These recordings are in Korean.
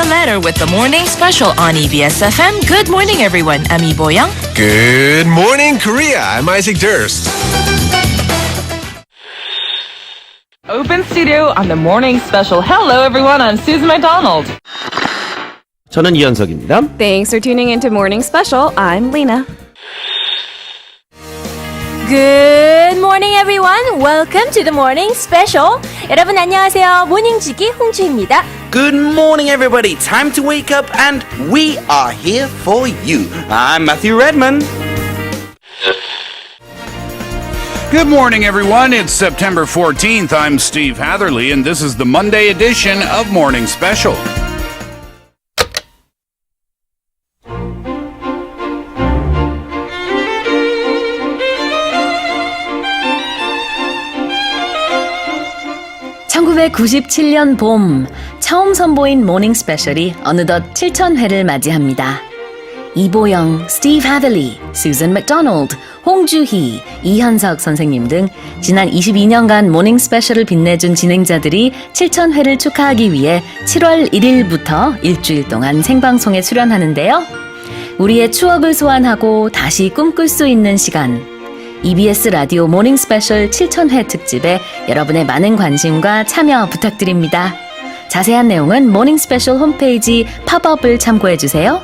the letter with the morning special on E EBS FM. Good morning, everyone. I'm Lee Boyoung. Good morning, Korea. I'm Isaac Durst. Open studio on the morning special. Hello, everyone. I'm Susan McDonald. 저는 이현석입니다. Thanks for tuning into Morning Special. I'm Lena. Good morning, everyone. Welcome to the morning special. 여러분 안녕하세요. 모닝지기 홍주입니다. Good morning, everybody. Time to wake up, and we are here for you. I'm Matthew Redman. Good morning, everyone. It's September 14th. I'm Steve Hatherley, and this is the Monday edition of Morning Special. (1997년) 봄 처음 선보인 모닝 스페셜이 어느덧 7,000회를 맞이합니다. 이보영, 스티브 하들리, 수잔 맥도널드, 홍주희, 이현석 선생님 등 지난 22년간 모닝 스페셜을 빛내준 진행자들이 7,000회를 축하하기 위해 7월 1일부터 일주일 동안 생방송에 출연하는데요. 우리의 추억을 소환하고 다시 꿈꿀 수 있는 시간. EBS 라디오 모닝 스페셜 7,000회 특집에 여러분의 많은 관심과 참여 부탁드립니다. 자세한 내용은 모닝 스페셜 홈페이지 팝업을 참고해 주세요.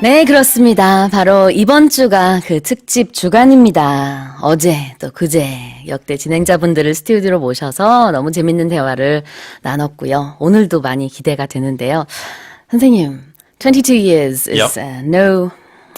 네, 그렇습니다. 바로 이번 주가 그 특집 주간입니다. 어제 또 그제 역대 진행자분들을 스튜디오로 모셔서 너무 재밌는 대화를 나눴고요. 오늘도 많이 기대가 되는데요. 선생님, 22 years is Yep. uh, no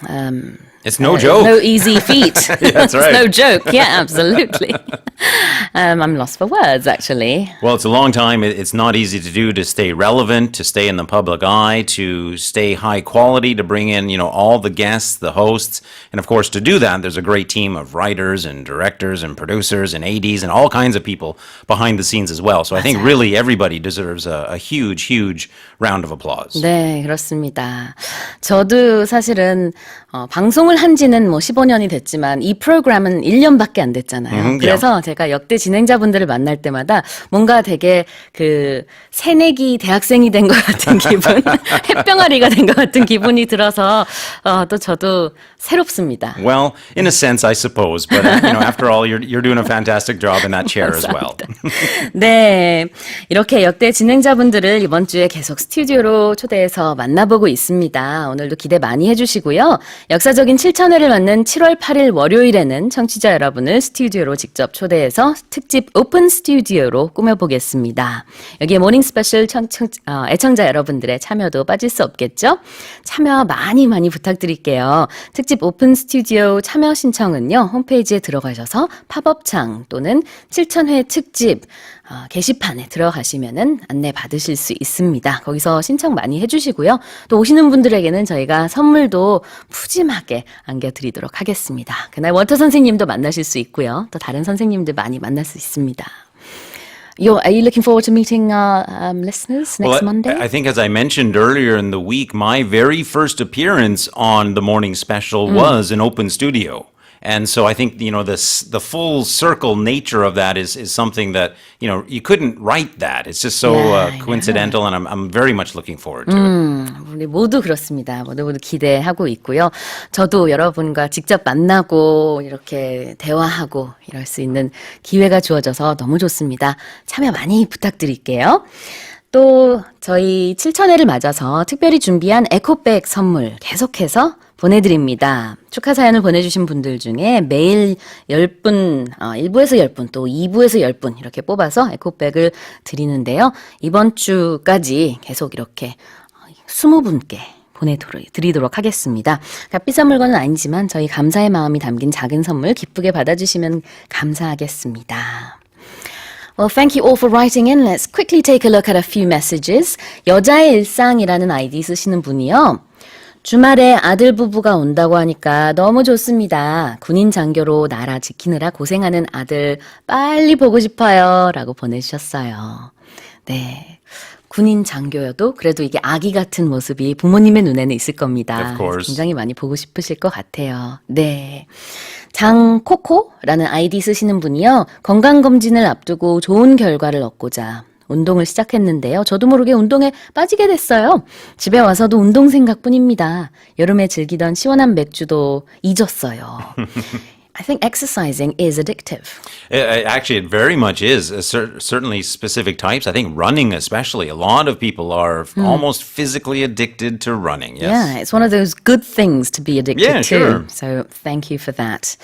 um, It's no uh, joke. no easy feat. That's it's right. no joke. Yeah, absolutely. um, I'm lost for words, actually. Well, it's a long time. It- It's not easy to do to stay relevant, to stay in the public eye, to stay high quality, to bring in, you know, all the guests, the hosts. And of course, to do that, there's a great team of writers and directors and producers and ADs and all kinds of people behind the scenes as well. So I think really everybody deserves a, a huge, huge round of applause. 네, 그렇습니다. 저도 사실은 어, 방송을 한 지는 뭐 15년이 됐지만 이 프로그램은 1년밖에 안 됐잖아요. 음, 그래서 제가 역대 진행자분들을 만날 때마다 뭔가 되게 그 새내기 대학생이 된 것 같은 기분, 햇병아리가 된 것 같은 기분이 들어서 어, 또 저도 새롭습니다. Well, in a sense, I suppose, but you know, after all, you're you're doing a fantastic job in that chair as well. 네. 이렇게 역대 진행자분들을 이번 주에 계속 스튜디오로 초대해서 만나보고 있습니다. 오늘도 기대 많이 해주시고요. 역사적인 7천회를 맞는 7월 8일 월요일에는 청취자 여러분을 스튜디오로 직접 초대해서 특집 오픈 스튜디오로 꾸며보겠습니다. 여기에 모닝 스페셜 청, 청, 어, 애청자 여러분들의 참여도 빠질 수 없겠죠? 참여 많이 많이 부탁드릴게요. 특집 오픈 스튜디오 참여 신청은요, 홈페이지에 들어가셔서 팝업창 또는 7천회 특집 어, 게시판에 들어가시면은 안내 받으실 수 있습니다. 거기서 신청 많이 해주시고요. 또 오시는 분들에게는 저희가 선물도 푸짐하게 안겨드리도록 하겠습니다. 그날 워터 선생님도 만나실 수 있고요. 또 다른 선생님들 많이 만날 수 있습니다. You're, are you looking forward to meeting our um, listeners next Well, I- Monday? I, think, as I mentioned earlier in the week, my very first appearance on the morning special Mm. was an open studio. And so I think you know this the full circle nature of that is is something that you know you couldn't write that. It's just so uh, coincidental, and I'm I'm very much looking forward to it. 우리 모두 그렇습니다. 모두 모두 기대하고 있고요. 저도 여러분과 직접 만나고 이렇게 대화하고 이럴 수 있는 기회가 주어져서 너무 좋습니다. 참여 많이 부탁드릴게요. 또 저희 7천회를 맞아서 특별히 준비한 에코백 선물 계속해서 보내드립니다. 축하 사연을 보내주신 분들 중에 매일 10분, 어, 1부에서 10분, 또 2부에서 10분 이렇게 뽑아서 에코백을 드리는데요. 이번 주까지 계속 이렇게 20분께 보내드리도록 하겠습니다. 값 비싼 물건은 아니지만 저희 감사의 마음이 담긴 작은 선물 기쁘게 받아주시면 감사하겠습니다. Well, thank you all for writing in. Let's quickly take a look at a few messages. 여자의 일상이라는 아이디 쓰시는 분이요. 주말에 아들 부부가 온다고 하니까 너무 좋습니다. 군인 장교로 나라 지키느라 고생하는 아들 빨리 보고 싶어요. 라고 보내주셨어요. 네. 군인 장교여도 그래도 이게 아기 같은 모습이 부모님의 눈에는 있을 겁니다. 굉장히 많이 보고 싶으실 것 같아요. 네. 장코코라는 아이디 쓰시는 분이요. 건강검진을 앞두고 좋은 결과를 얻고자 운동을 시작했는데요. 저도 모르게 운동에 빠지게 됐어요. 집에 와서도 운동 생각뿐입니다. 여름에 즐기던 시원한 맥주도 잊었어요. I think exercising is addictive. Uh, uh, Actually, it very much is. Uh, cer- certainly, specific types. I think running, especially, a lot of people are f- almost physically addicted to running. Yes. Yeah, it's one of those good things to be addicted Yeah, to. sure. So thank you for that.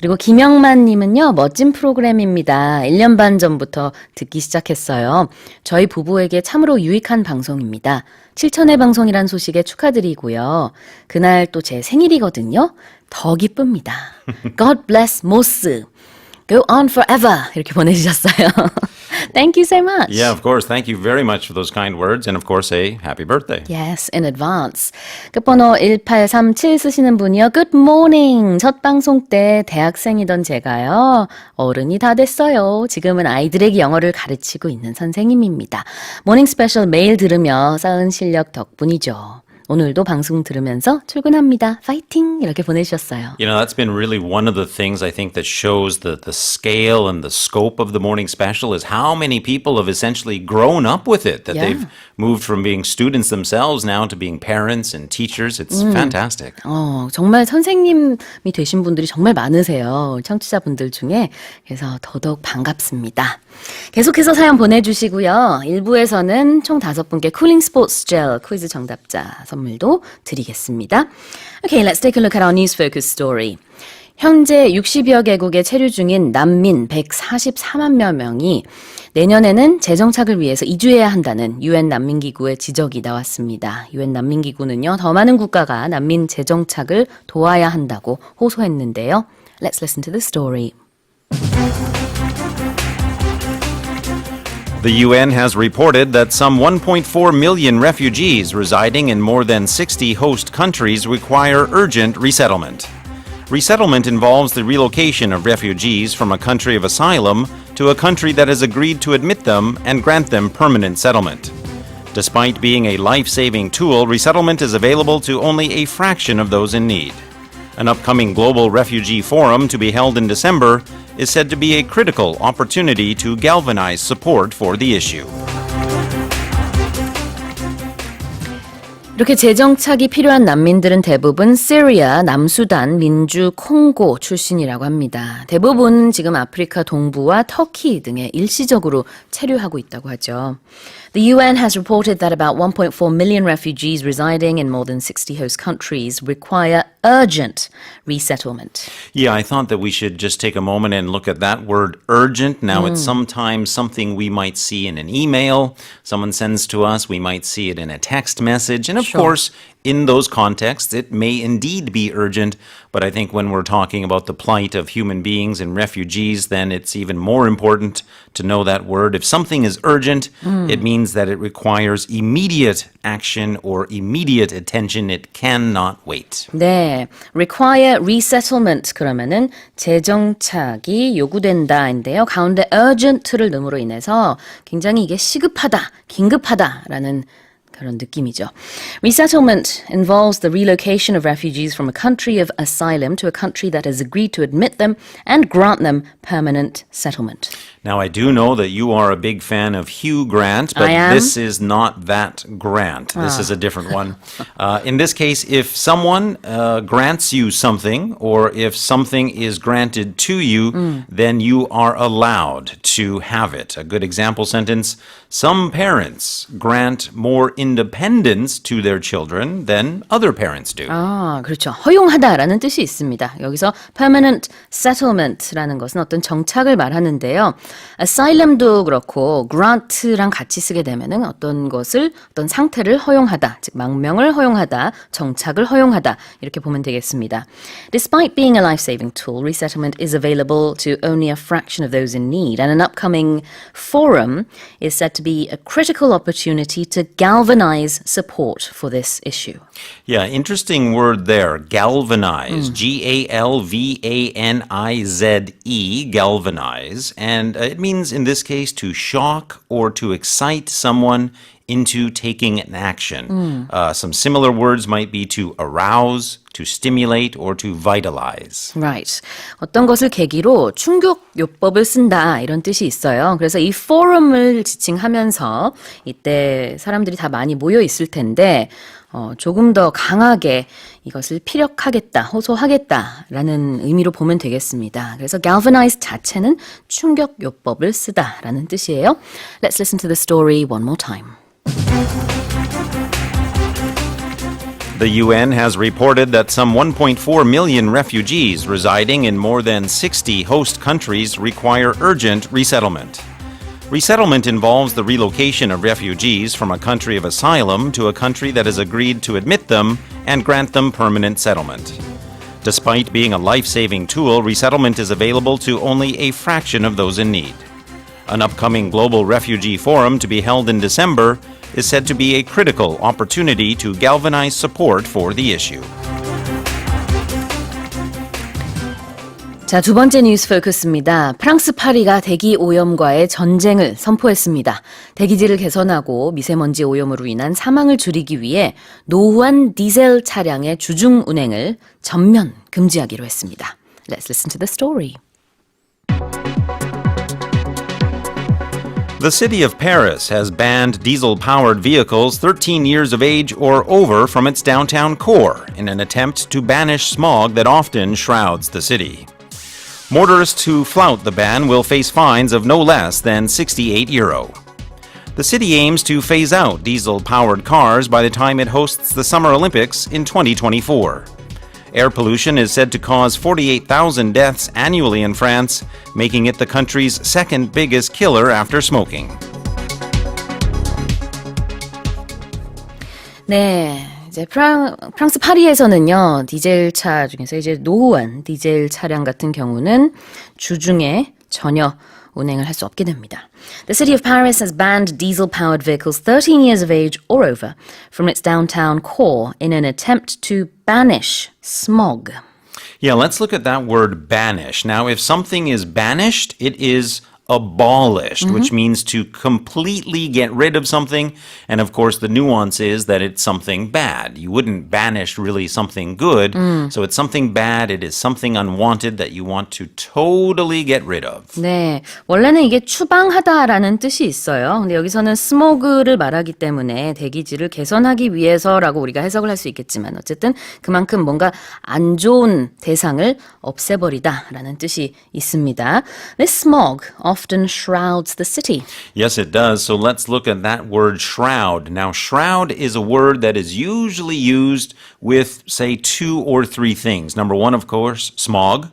그리고 김영만 님은요. 멋진 프로그램입니다. 1년 반 전부터 듣기 시작했어요. 저희 부부에게 참으로 유익한 방송입니다. 7천회 방송이란 소식에 축하드리고요. 그날 또 제 생일이거든요. 더 기쁩니다. God bless 모스. Go on forever. 이렇게 보내주셨어요. Thank you so much. Yeah, of course. Thank you very much for those kind words. And of course, a happy birthday. Yes, in advance. 끝번호 1837 쓰시는 분이요. Good morning. 첫 방송 때 대학생이던 제가요. 어른이 다 됐어요. 지금은 아이들에게 영어를 가르치고 있는 선생님입니다. 모닝 스페셜 매일 들으며 쌓은 실력 덕분이죠. 오늘도 방송 들으면서 출근합니다. 파이팅! 이렇게 보내주셨어요. You know, that's been really one of the things I think that shows the, the scale and the scope of the morning special is how many people have essentially grown up with it, that Yeah. they've moved from being students themselves now to being parents and teachers. It's fantastic. 어, 정말 선생님이 되신 분들이 정말 많으세요. 청취자분들 중에. 그래서 더더욱 반갑습니다. 계속해서 사연 보내주시고요. 1부에서는 총 다섯 분께 쿨링 스포츠 젤 퀴즈 정답자 선물도 드리겠습니다. Okay, let's take a look at our news focus story. 현재 60여 개국에 체류 중인 난민 144만 명이 내년에는 재정착을 위해서 이주해야 한다는 유엔 난민기구의 지적이 나왔습니다. 유엔 난민기구는요, 더 많은 국가가 난민 재정착을 도와야 한다고 호소했는데요. Let's listen to the story. The UN has reported that some 1.4 million refugees residing in more than 60 host countries require urgent resettlement. Resettlement involves the relocation of refugees from a country of asylum to a country that has agreed to admit them and grant them permanent settlement. Despite being a life saving tool, resettlement is available to only a fraction of those in need. An upcoming global refugee forum to be held in December is said to be a critical opportunity to galvanize support for the issue. 이렇게 재정착이 필요한 난민들은 대부분 시리아, 남수단, 민주 콩고 출신이라고 합니다. 대부분 지금 아프리카 동부와 터키 등에 일시적으로 체류하고 있다고 하죠. The UN has reported that about 1.4 million refugees residing in more than 60 host countries require urgent resettlement. Yeah, I thought that we should just take a moment and look at that word urgent. Now, it's mm. sometimes something we might see in an email, someone sends to us, we might see it in a text message. And of course, in those contexts, it may indeed be urgent. But I think when we're talking about the plight of human beings and refugees, then it's even more important to know that word. If something is urgent, it means that it requires immediate action or immediate attention. It cannot wait. 네, require resettlement 그러면은 재정착이 요구된다인데요. 가운데 urgent를 넣음으로 인해서 굉장히 이게 시급하다, 긴급하다라는 그런 느낌이죠. Resettlement involves the relocation of refugees from a country of asylum to a country that has agreed to admit them and grant them permanent settlement. Now, I do know that you are a big fan of Hugh Grant, but I am. this is not that Grant. This is a different one. Uh, in this case, if someone uh, grants you something, or if something is granted to you, then you are allowed to have it. A good example sentence Some parents grant more independence To their children than other parents do. 아, 그렇죠. 허용하다라는 뜻이 있습니다. 여기서 permanent settlement라는 것은 어떤 정착을 말하는데요. asylum도 그렇고 grant랑 같이 쓰게 되면은 어떤 것을 어떤 상태를 허용하다, 즉 망명을 허용하다, 정착을 허용하다 이렇게 보면 되겠습니다. Despite being a life-saving tool, resettlement is available to only a fraction of those in need, and an upcoming forum is said to be a critical opportunity to galvanize support for this issue. Yeah, interesting word there. Galvanize. G A L V A N I Z E. Galvanize. And uh, it means, in this case, to shock or to excite someone into taking an action. Uh, some similar words might be to arouse, to stimulate, or to vitalize. Right. 어떤 것을 계기로 충격요법을 쓴다 이런 뜻이 있어요. 그래서 이 forum을 지칭하면서 이때 사람들이 다 많이 모여 있을 텐데 어, 조금 더 강하게 이것을 피력하겠다, 호소하겠다라는 의미로 보면 되겠습니다. 그래서 galvanize 자체는 충격요법을 쓰다라는 뜻이에요. Let's listen to the story one more time. The UN has reported that some 1.4 million refugees residing in more than 60 host countries require urgent resettlement. Resettlement involves the relocation of refugees from a country of asylum to a country that has agreed to admit them and grant them permanent settlement. Despite being a life saving tool, resettlement is available to only a fraction of those in need. An upcoming global refugee forum to be held in December is said to be a critical opportunity to galvanize support for the issue. 자, 두 번째 뉴스 포커스입니다. 프랑스 파리가 대기 오염과의 전쟁을 선포했습니다. 대기질을 개선하고 미세먼지 오염으로 인한 사망을 줄이기 위해 노후한 디젤 차량의 주중 운행을 전면 금지하기로 했습니다. Let's listen to the story. The city of Paris has banned diesel powered vehicles 13 years of age or over from its downtown core in an attempt to banish smog that often shrouds the city. Motorists who flout the ban will face fines of no less than 68 euro. The city aims to phase out diesel powered cars by the time it hosts the Summer Olympics in 2024. Air pollution is said to cause 48,000 deaths annually in France, making it the country's second biggest killer after smoking. 네. 이제 프랑, 프랑스 파리에서는요, 디젤 차 중에서 이제 노후한 디젤 차량 같은 경우는 주중에 전혀 운행을 할 수 없게 됩니다. The city of Paris has banned diesel-powered vehicles 13 years of age or over from its downtown core in an attempt to banish smog. Yeah, let's look at that word banish. Now, if something is banished, it is abolished, which means to completely get rid of something. And of course, the nuance is that it's something bad. You wouldn't banish really something good. So it's something bad. It is something unwanted that you want to totally get rid of. 네, 원래는 이게 추방하다라는 뜻이 있어요. 근데 여기서는 스모그를 말하기 때문에 대기질을 개선하기 위해서라고 우리가 해석을 할 수 있겠지만 어쨌든 그만큼 뭔가 안 좋은 대상을 없애버리다라는 뜻이 있습니다. This smog often shrouds the city. Yes, it does. So let's look at that word shroud. Now, shroud is a word that is usually used with, say, two or three things. Number one, of course, smog.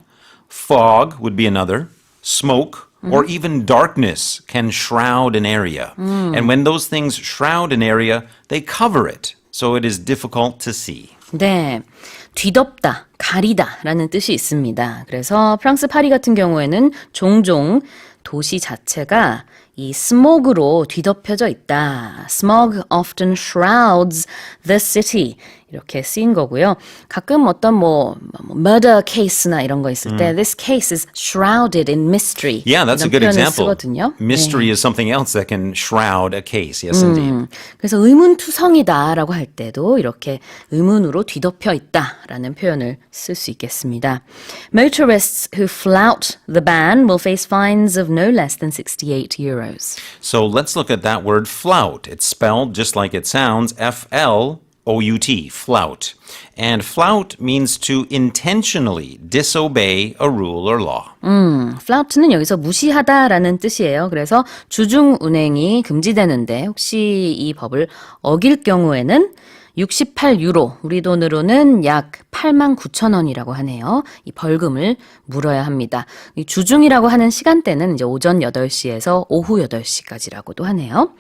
Fog would be another. Smoke. Or even darkness can shroud an area. And when those things shroud an area, they cover it. So it is difficult to see. 네. 뒤덮다, 가리다 라는 뜻이 있습니다. 그래서 프랑스 파리 같은 경우에는 종종 도시 자체가 이 스모그로 뒤덮여져 있다. Smog often shrouds the city. 이렇게 쓰인 거고요. 가끔 어떤 뭐, 뭐 murder case나 이런 거 있을 때 this case is shrouded in mystery. Yeah, that's a 이런 good 표현을 example. 쓰거든요. Mystery is something else that can shroud a case. Yes, indeed. 그래서 의문투성이다라고 할 때도 이렇게 의문으로 뒤덮여 있다라는 표현을 쓸 수 있겠습니다. Motorists who flout the ban will face fines of no less than 68 euros. So let's look at that word flout. It's spelled just like it sounds F L O U T, flout. And flout means to intentionally disobey a rule or law. flout는 여기서 무시하다라는 뜻이에요. 그래서 주중 운행이 금지되는데 혹시 이 법을 어길 경우에는 68유로, 우리 돈으로는 약 8만 9천 원이라고 하네요. 이 벌금을 물어야 합니다. 이 주중이라고 하는 시간대는 이제 오전 8시에서 오후 8시까지라고도 하네요.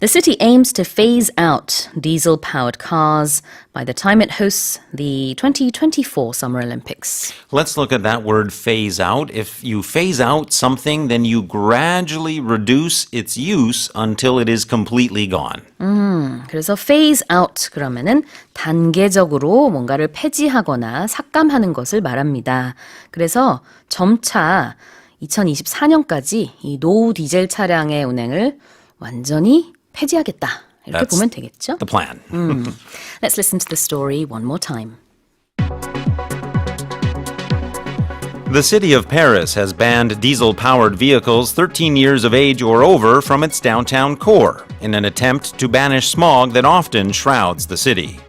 The city aims to phase out diesel-powered cars by the time it hosts the 2024 Summer Olympics. Let's look at that word phase out. If you phase out something, then you gradually reduce its use until it is completely gone. 그래서 phase out 그러면은 단계적으로 뭔가를 폐지하거나 삭감하는 것을 말합니다. 그래서 점차 2024년까지 이 노후 디젤 차량의 운행을 완전히 폐지하겠다. 이렇게 That's 보면 되겠죠? the plan. Let's listen to the story one more time. The city of Paris has banned diesel powered vehicles 13 years of age or over from its downtown core in an attempt to banish smog that often shrouds the city.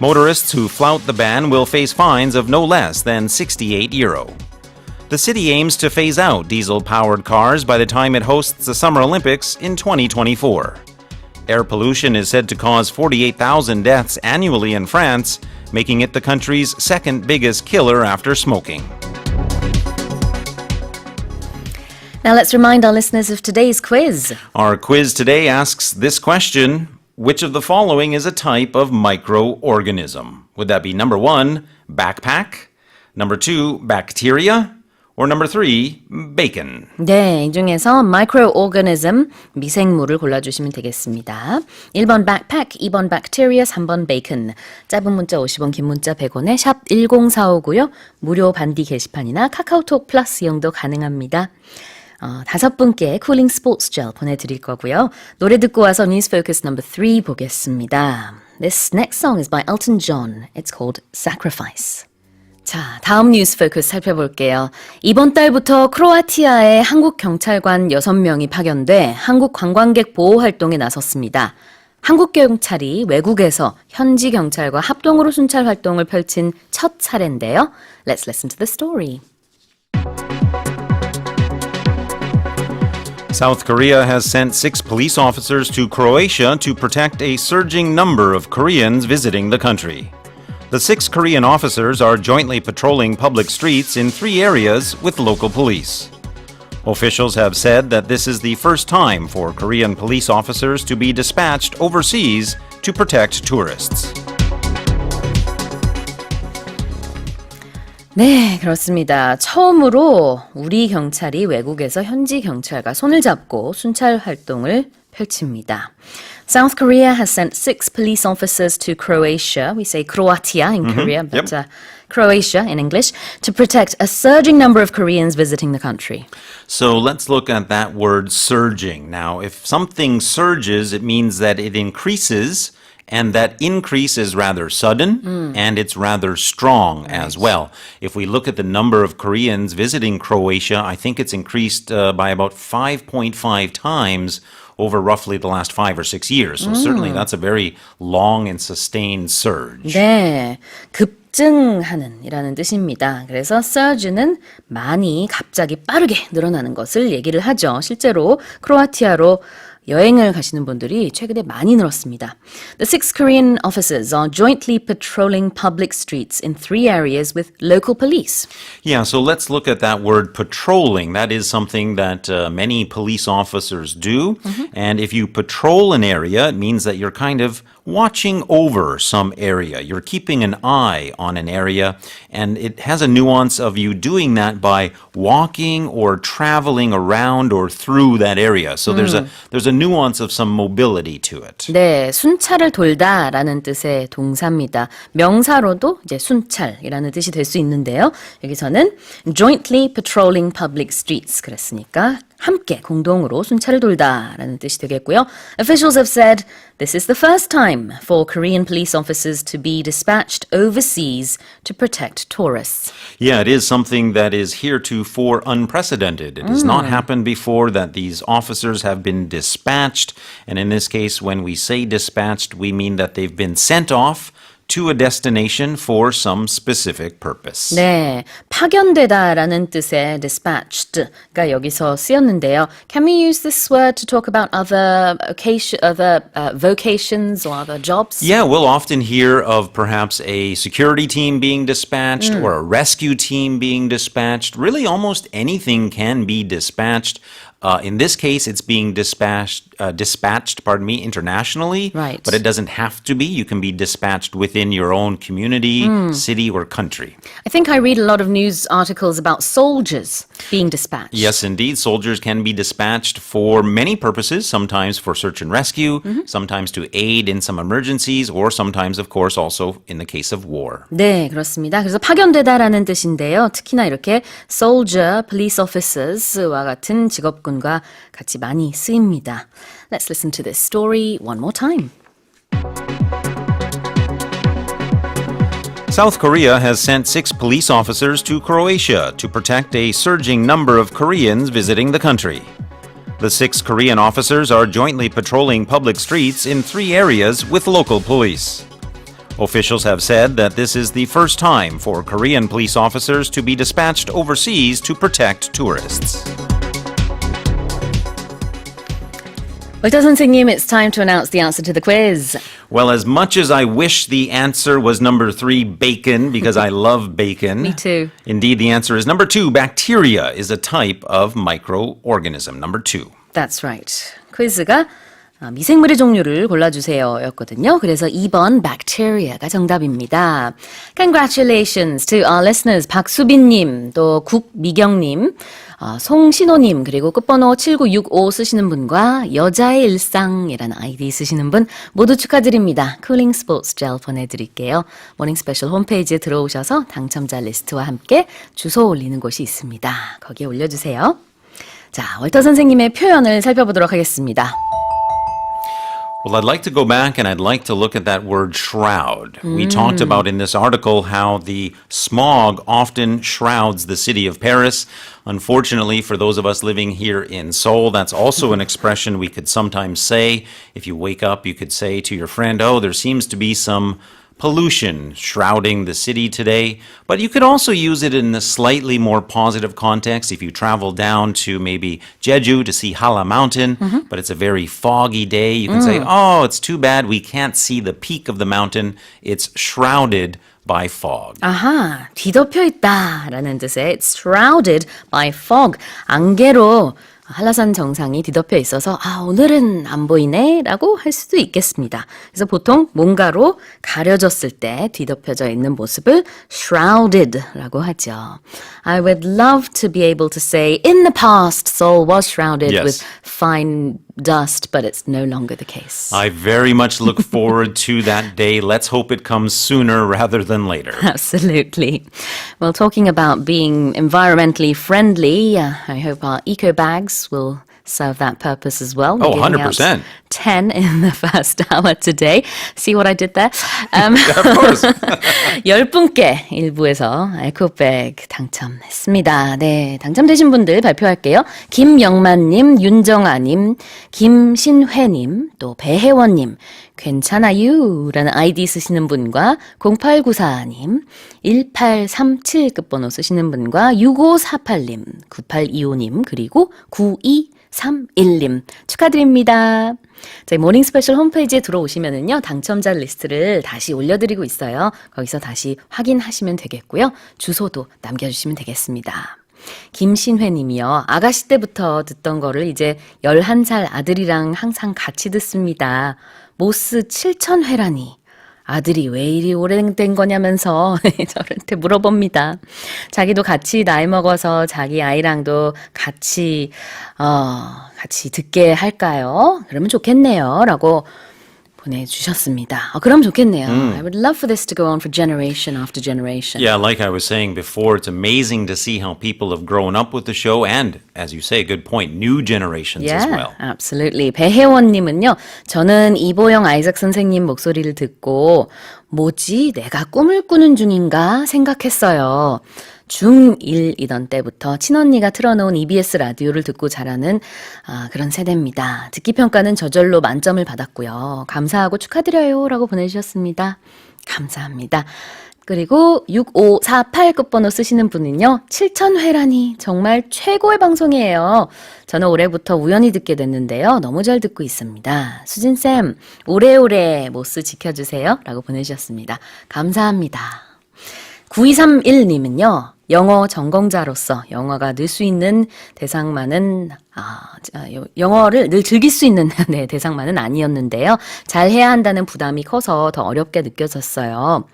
Motorists who flout the ban will face fines of no less than 68 euro. The city aims to phase out diesel powered cars by the time it hosts the Summer Olympics in 2024. Air pollution is said to cause 48,000 deaths annually in France, making it the country's second biggest killer after smoking. Now let's remind our listeners of today's quiz. Our quiz today asks this question Which of the following is a type of microorganism? Would that be number one, backpack, number two, bacteria, or number three, bacon? 네, 이 중에서 microorganism, 미생물을 골라주시면 되겠습니다. 1번 backpack, 2번 bacteria, 3번 bacon. 짧은 문자 50원, 긴 문자 100원에 샵 1045고요. 무료 반디 게시판이나 카카오톡 플러스 이용도 가능합니다. 어, 다섯 분께 쿨링 스포츠 젤 보내드릴 거고요. 노래 듣고 와서 뉴스 포커스 넘버 3 보겠습니다. This next song is by Elton John. It's called Sacrifice. 자, 다음 뉴스 포커스 살펴볼게요. 이번 달부터 크로아티아에 한국 경찰관 6명이 파견돼 한국 관광객 보호 활동에 나섰습니다. 한국 경찰이 외국에서 현지 경찰과 합동으로 순찰 활동을 펼친 첫 사례인데요. Let's listen to the story. South Korea has sent six police officers to Croatia to protect a surging number of Koreans visiting the country. The six Korean officers are jointly patrolling public streets in three areas with local police. Officials have said that this is the first time for Korean police officers to be dispatched overseas to protect tourists. 네, 그렇습니다. 처음으로 우리 경찰이 외국에서 현지 경찰과 손을 잡고 순찰 활동을 펼칩니다. South Korea has sent six police officers to Croatia. We say Croatia in Korea, but uh, Croatia in English, to protect a surging number of Koreans visiting the country. So let's look at that word surging. Now, if something surges, it means that it increases, and that increase is rather sudden and it's rather strong as well. If we look at the number of Koreans visiting Croatia, I think it's increased uh, by about 5.5 times over roughly the last five or six years. So certainly that's a very long and sustained surge. 네, 급증하는 이라는 뜻입니다. 그래서 surge는 많이 갑자기 빠르게 늘어나는 것을 얘기를 하죠. 실제로 크로아티아로 여행을 가시는 분들이 최근에 많이 늘었습니다. The six Korean officers are jointly patrolling public streets in three areas with local police. Yeah, so let's look at that word patrolling. That is something that uh, many police officers do. And if you patrol an area, it means that you're kind of watching over some area. You're keeping an eye on an area. And it has a nuance of you doing that by walking or traveling around or through that area. So there's a there's a nuance of some mobility to it. 네, 순찰을 돌다라는 뜻의 동사입니다. 명사로도 이제 순찰이라는 뜻이 될 수 있는데요. 여기서는 jointly patrolling public streets 그랬으니까 함께 공동으로 순찰을 돌다라는 뜻이 되겠고요. Officials have said this is the first time for Korean police officers to be dispatched overseas to protect tourists. Yeah, it is something that is heretofore unprecedented. It has not happened before that these officers have been dispatched. And in this case, when we say dispatched, we mean that they've been sent off to a destination for some specific purpose. 네, 파견되다라는 뜻의 dispatched가 여기서 쓰였는데요. Can we use this word to talk about other occasion, other uh, vocations or other jobs? Yeah, we'll often hear of perhaps a security team being dispatched or a rescue team being dispatched. Really, almost anything can be dispatched. Uh, in this case, it's being dispatched, uh, dispatched, pardon me, internationally. Right. But it doesn't have to be. You can be dispatched within your own community, city, or country. I think I read a lot of news articles about soldiers being dispatched. Yes, indeed. Soldiers can be dispatched for many purposes, sometimes for search and rescue, sometimes to aid in some emergencies, or sometimes, of course, also in the case of war. 네, 그렇습니다. 그래서 파견되다라는 뜻인데요. 특히나 이렇게 soldier, police officers와 같은 직업군 여러분과 같이 많이 쓰입니다. Let's listen to this story one more time. South Korea has sent six police officers to Croatia to protect a surging number of Koreans visiting the country. The six Korean officers are jointly patrolling public streets in three areas with local police. Officials have said that this is the first time for Korean police officers to be dispatched overseas to protect tourists. 월터 선생님, it's time to announce the answer to the quiz. Well, as much as I wish the answer was number three, bacon, because I love bacon. Me too. Indeed, the answer is number two. Bacteria is a type of microorganism. Number two. That's right. 퀴즈가 아, 미생물의 종류를 골라주세요 였거든요. 그래서 2번 bacteria가 정답입니다. Congratulations to our listeners. 박수빈님, 또 국미경님, 어, 송신호님, 그리고 끝번호 7965 쓰시는 분과 여자의 일상이라는 아이디 쓰시는 분 모두 축하드립니다. 쿨링 스포츠 젤 보내드릴게요. 모닝 스페셜 홈페이지에 들어오셔서 당첨자 리스트와 함께 주소 올리는 곳이 있습니다. 거기에 올려주세요. 자, 월터 선생님의 표현을 살펴보도록 하겠습니다. Well, I'd like to go back and I'd like to look at that word shroud. We talked about in this article how the smog often shrouds the city of Paris. Unfortunately, for those of us living here in Seoul, that's also an expression we could sometimes say. If you wake up, you could say to your friend, Oh, there seems to be some pollution shrouding the city today, but you could also use it in a slightly more positive context if you travel down to maybe Jeju to see Hala Mountain, but it's a very foggy day. You can say, oh, it's too bad we can't see the peak of the mountain. It's shrouded by fog. 아하, 뒤덮여 있다라는 뜻의 it's shrouded by fog. 안개로 한라산 정상이 뒤덮여 있어서 아, 오늘은 안 보이네라고 할 수도 있겠습니다. 그래서 보통 뭔가로 가려졌을 때 뒤덮여져 있는 모습을 shrouded라고 하죠. I would love to be able to say in the past Seoul was shrouded Yes. with fine dust, but it's no longer the case. I very much look forward to that day. Let's hope it comes sooner rather than later. Absolutely. Well, talking about being environmentally friendly, uh, I hope our eco bags will serve that purpose as well. Oh, We're giving out 100%. 10 in the first hour today. See what I did there? Um, of course. 10분께 일부에서 에코백 당첨했습니다. 네, 당첨되신 분들 발표할게요. 김영만님, 윤정아님, 김신회님, 또 배혜원님, 괜찮아요 라는 아이디 쓰시는 분과 0894님, 1837 끝번호 쓰시는 분과 6548님, 9825님, 그리고 9231님 축하드립니다. 저희 모닝 스페셜 홈페이지에 들어오시면은요, 당첨자 리스트를 다시 올려드리고 있어요. 거기서 다시 확인하시면 되겠고요. 주소도 남겨주시면 되겠습니다. 김신회 님이요. 아가씨 때부터 듣던 거를 이제 11살 아들이랑 항상 같이 듣습니다. 모스 7,000회라니. 아들이 왜 이리 오래된 거냐면서 저한테 물어봅니다. 자기도 같이 나이 먹어서 자기 아이랑도 같이, 어, 같이 듣게 할까요? 그러면 좋겠네요. 라고 보내주셨습니다. 어, 그럼 좋겠네요. I would love for this to go on for generation after generation. Yeah, like I was saying before, it's amazing to see how people have grown up with the show and, as you say, good point, new generations as well. absolutely. 배혜원님은요, 저는 이보영 아이작 선생님 목소리를 듣고, 뭐지, 내가 꿈을 꾸는 중인가 생각했어요. 중1이던 때부터 친언니가 틀어놓은 EBS 라디오를 듣고 자라는 아, 그런 세대입니다. 듣기 평가는 저절로 만점을 받았고요. 감사하고 축하드려요. 라고 보내주셨습니다. 감사합니다. 그리고 6548 끝번호 쓰시는 분은요. 7000회라니 정말 최고의 방송이에요. 저는 올해부터 우연히 듣게 됐는데요. 너무 잘 듣고 있습니다. 수진쌤, 오래오래 모스 지켜주세요. 라고 보내주셨습니다. 감사합니다. 9231님은요, 영어 전공자로서 영어가 늘 수 있는 대상만은, 아, 영어를 늘 즐길 수 있는 네, 대상만은 아니었는데요. 잘 해야 한다는 부담이 커서 더 어렵게 느껴졌어요.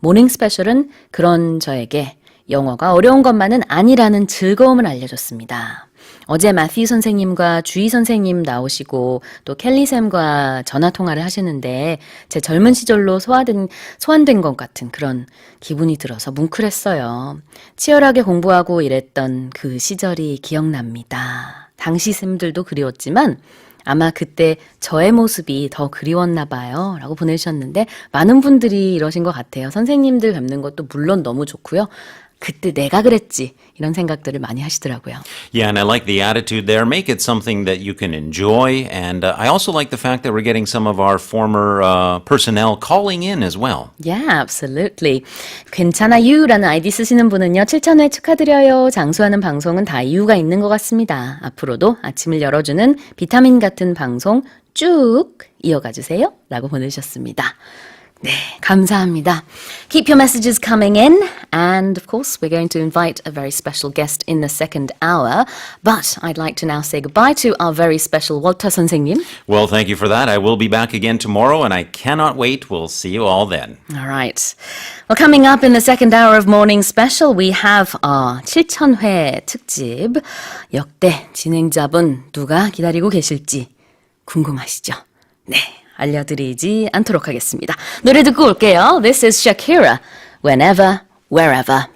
모닝 스페셜은 그런 저에게 영어가 어려운 것만은 아니라는 즐거움을 알려줬습니다. 어제 마티 선생님과 주희 선생님 나오시고 또 켈리 쌤과 전화 통화를 하시는데 제 젊은 시절로 소화된 소환된 것 같은 그런 기분이 들어서 뭉클했어요. 치열하게 공부하고 일했던 그 시절이 기억납니다. 당시 쌤들도 그리웠지만 아마 그때 저의 모습이 더 그리웠나 봐요. 라고 보내주셨는데 많은 분들이 이러신 것 같아요. 선생님들 뵙는 것도 물론 너무 좋고요. 그때 내가 그랬지. 이런 생각들을 많이 하시더라고요. Yeah, and I like the attitude there. Make it something that you can enjoy. And uh, I also like the fact that we're getting some of our former uh, personnel calling in as well. Yeah, absolutely. 괜찮아요라는 아이디 쓰시는 분은요, 7,000회 축하드려요. 장수하는 방송은 다 이유가 있는 것 같습니다. 앞으로도 아침을 열어주는 비타민 같은 방송 쭉 이어가 주세요. 라고 보내주셨습니다. 네, 감사합니다. Keep your messages coming in. And of course, we're going to invite a very special guest in the second hour. But I'd like to now say goodbye to our very special Walter 선생님. Well, thank you for that. I will be back again tomorrow, and I cannot wait. We'll see you all then. All right. Well, coming up in the second hour of Morning Special, we have 어, 7,000회 특집. 역대 진행자분 누가 기다리고 계실지 궁금하시죠? 네, 알려드리지 않도록 하겠습니다. 노래 듣고 올게요. This is Shakira, Whenever, Wherever.